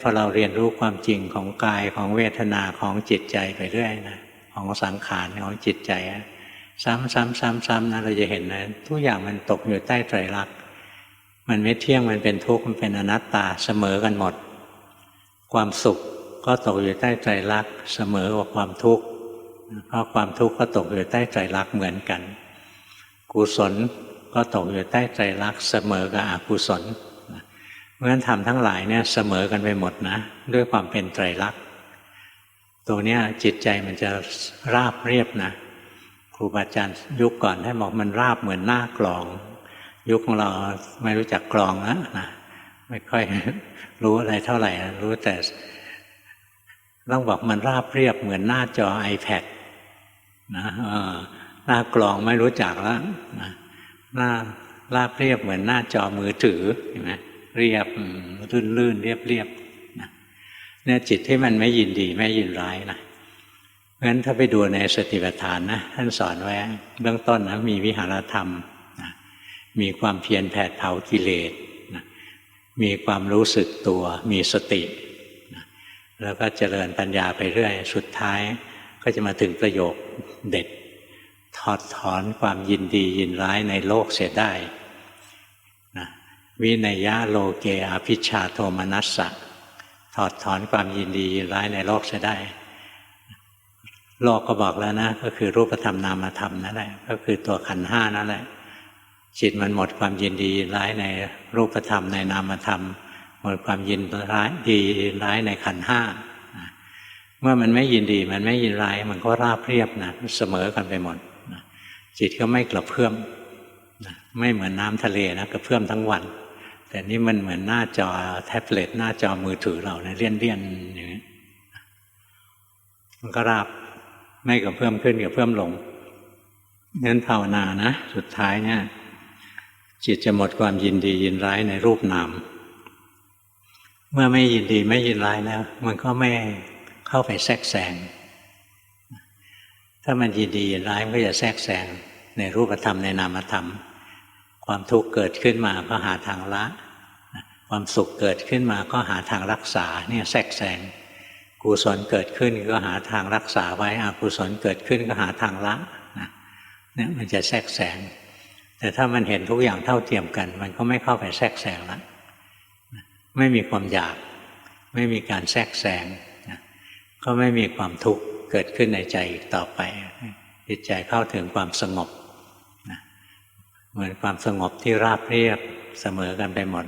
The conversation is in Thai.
พอเราเรียนรู้ความจริงของกายของเวทนาของจิตใจไปเรื่อยนะของสังขารของจิตใจอะซ้ำซ้ำซ้ำซ้ำนะเราจะเห็นนะทุกอย่างมันตกอยู่ใต้ไตรลักษณ์มันไม่เที่ยงมันเป็นทุกข์มันเป็นอนัตตาเสมอกันหมด ความสุขก็ตกอยู่ใต้ไตรลักษณ์เสมอกับความทุกข์เพราะความทุกข์ก็ตกอยู่ใต้ไตรลักษณ์เหมือนกัน กุศลก็ตกอยู่ใต้ไตรลักษณ์เสมอกับอกุศล เพราะฉะนั้นธรรมทั้งหลายเนี่ยเสมอกันไปหมดนะ ด้วยความเป็นไตรลักษณ์ตัวเนี้ยจิตใจมันจะราบเรียบนะครูบาอาจารย์ยุคก่อนให้บอกมันราบเหมือนหน้ากลอง ยุคของเราไม่รู้จักกลองนะนะไม่ค่อยรู้อะไรเท่าไหร่รู้แต่ต้องบอกมันราบเรียบเหมือนหน้าจอ iPad นะหน้ากลองไม่รู้จักแล้วนะหน้าราบเรียบเหมือนหน้าจอมือถือเห็นไหม เรียบลื่นลื่นเรียบเรียบนะเนี่ยจิตที่มันไม่ยินดีไม่ยินร้ายนะเพราะฉะนั้นถ้าไปดูในสติปัฏฐานนะท่านสอนไว้เบื้องต้นนะมีวิหารธรรมนะมีความเพียรแผดเผากิเลสนะมีความรู้สึกตัว มีสตินะแล้วก็เจริญปัญญาไปเรื่อย สุดท้ายก็จะมาถึงประโยคเด็ด ถอดถอนความยินดียินร้ายในโลกเสียได้นะ วินัยะโลเกอภิชาโทมนัสสะถอดถอนความยินดียินร้ายในโลกเสียได้ โลกก็บอกแล้วนะ ก็คือรูปธรรมนามธรรมนั่นแหละก็คือตัวขันห้านั่นแหละจิตมันหมดความยินดียินร้ายในรูปธรรมในนามธรรม หมดความยินร้ายดีร้ายในขันห้าเมื่อมันไม่ยินดีมันไม่ยินร้าย มันก็ราบเรียบนะเสมอกันไปหมดจิตก็ไม่กระเพื่อมไม่เหมือนน้ำทะเลนะกระเพื่อมทั้งวัน แต่นี่มันเหมือนหน้าจอแท็บเล็ตหน้าจอมือถือเราเนะเลี่ยนเลี่ยนอย่างนี้มันก็ราบไม่กระเพื่มขึ้นกระเพื่มลงงั้นภาวนานะสุดท้ายเนี่ย จิตจะหมดความยินดียินร้ายในรูปนามเมื่อไม่ยินดีไม่ยินร้ายแล้ว มันก็ไม่เข้าไปแทรกแซงถ้ามันยินดียินร้ายมันก็จะแทรกแซงในรูปธรรมในนามธรรม ความทุกข์เกิดขึ้นมาก็หาทางละ ความสุขเกิดขึ้นมาก็หาทางรักษาเนี่ยแทรกแซงกุศลเกิดขึ้นก็หาทางรักษาไว้อกุศลเกิดขึ้นก็หาทางละเนี่ยมันจะแทรกแซงแต่ถ้ามันเห็นทุกอย่างเท่าเทียมกัน มันก็ไม่เข้าไปแทรกแซงล้วไม่มีความอยาก ไม่มีการแทรกแซงก็ไม่มีความทุกข์เกิดขึ้นในใจอีกต่อไปจิตใจเข้าถึงความสงบเหมือนความสงบที่ราบเรียบเสมอกันไปหมด